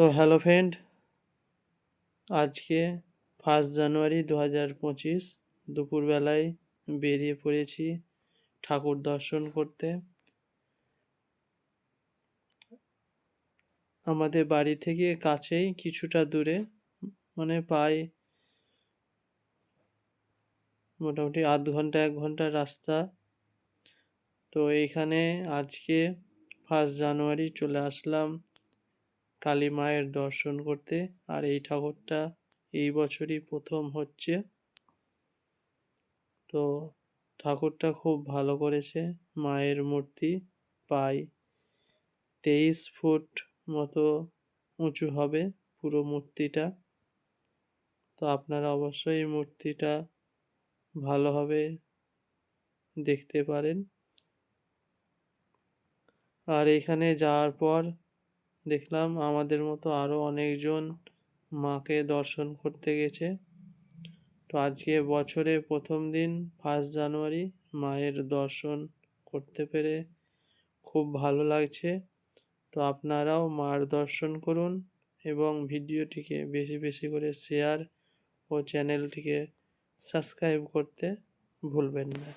তো hello friend, আজকে first জানুয়ারি দু হাজার পঁচিশ দুপুরবেলায় বেরিয়ে পড়েছি ঠাকুর দর্শন করতে। আমাদের বাড়ি থেকে কাছেই, কিছুটা দূরে মানে প্রায় মোটামুটি আধ ঘণ্টা, এক ঘণ্টার রাস্তা। তো এইখানে আজকে ফার্স্ট জানুয়ারি চলে আসলাম। কালী মায়ের দর্শন করতে। আর এই ঠাকুরটা এই বছরই প্রথম হচ্ছে। তো ঠাকুরটা খুব ভালো করেছে। মায়ের মূর্তি প্রায় তেইশ ফুট মতো উঁচু হবে পুরো মূর্তিটা। তো আপনারা অবশ্যই মূর্তিটা ভালোভাবে দেখতে পারেন। আর এখানে যাওয়ার পর দেখলাম আমাদের মতো আরও অনেকজন মাকে দর্শন করতে গেছে। তো আজকে বছরে প্রথম দিন ফার্স্ট জানুয়ারি মায়ের দর্শন করতে পেরে খুব ভালো লাগছে। তো আপনারাও মার দর্শন করুন এবং ভিডিওটিকে বেশি বেশি করে শেয়ার ও চ্যানেলটিকে সাবস্ক্রাইব করতে ভুলবেন না।